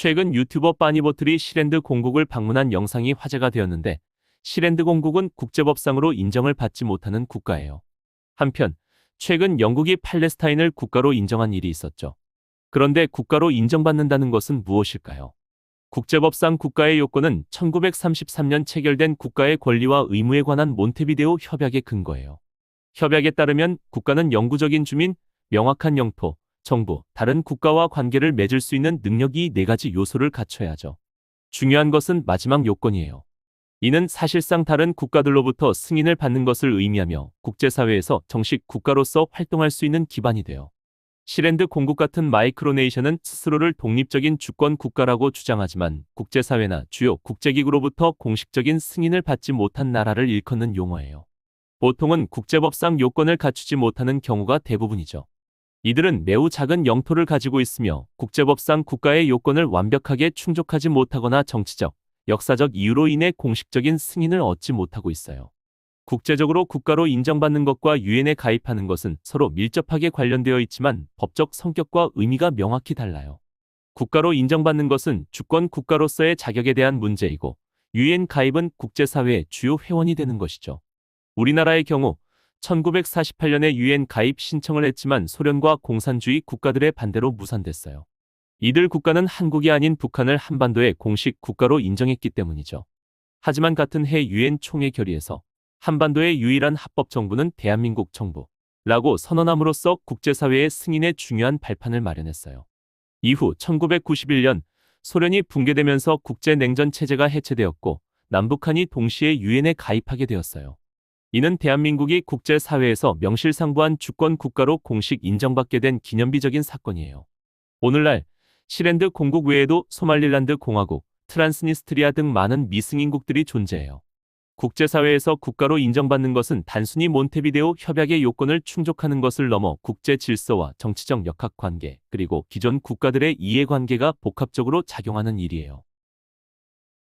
최근 유튜버 빠니보틀이 시랜드 공국을 방문한 영상이 화제가 되었는데 시랜드 공국은 국제법상으로 인정을 받지 못하는 국가예요. 한편 최근 영국이 팔레스타인을 국가로 인정한 일이 있었죠. 그런데 국가로 인정받는다는 것은 무엇일까요? 국제법상 국가의 요건은 1933년 체결된 국가의 권리와 의무에 관한 몬테비데오 협약의 근거예요. 협약에 따르면 국가는 영구적인 주민, 명확한 영토, 정부, 다른 국가와 관계를 맺을 수 있는 능력이 이네 가지 요소를 갖춰야죠. 중요한 것은 마지막 요건이에요. 이는 사실상 다른 국가들로부터 승인을 받는 것을 의미하며 국제사회에서 정식 국가로서 활동할 수 있는 기반이 돼요. 시랜드 공국 같은 마이크로네이션은 스스로를 독립적인 주권 국가라고 주장하지만 국제사회나 주요 국제기구로부터 공식적인 승인을 받지 못한 나라를 일컫는 용어예요. 보통은 국제법상 요건을 갖추지 못하는 경우가 대부분이죠. 이들은 매우 작은 영토를 가지고 있으며 국제법상 국가의 요건을 완벽하게 충족하지 못하거나 정치적, 역사적 이유로 인해 공식적인 승인을 얻지 못하고 있어요. 국제적으로 국가로 인정받는 것과 유엔에 가입하는 것은 서로 밀접하게 관련되어 있지만 법적 성격과 의미가 명확히 달라요. 국가로 인정받는 것은 주권 국가로서의 자격에 대한 문제이고 유엔 가입은 국제사회의 주요 회원이 되는 것이죠. 우리나라의 경우 1948년에 유엔 가입 신청을 했지만 소련과 공산주의 국가들의 반대로 무산됐어요. 이들 국가는 한국이 아닌 북한을 한반도의 공식 국가로 인정했기 때문이죠. 하지만 같은 해 유엔 총회 결의에서 한반도의 유일한 합법 정부는 대한민국 정부라고 선언함으로써 국제사회의 승인에 중요한 발판을 마련했어요. 이후 1991년 소련이 붕괴되면서 국제냉전 체제가 해체되었고 남북한이 동시에 유엔에 가입하게 되었어요. 이는 대한민국이 국제사회에서 명실상부한 주권 국가로 공식 인정받게 된 기념비적인 사건이에요. 오늘날 시랜드 공국 외에도 소말릴란드 공화국, 트란스니스트리아 등 많은 미승인국들이 존재해요. 국제사회에서 국가로 인정받는 것은 단순히 몬테비데오 협약의 요건을 충족하는 것을 넘어 국제 질서와 정치적 역학관계, 그리고 기존 국가들의 이해관계가 복합적으로 작용하는 일이에요.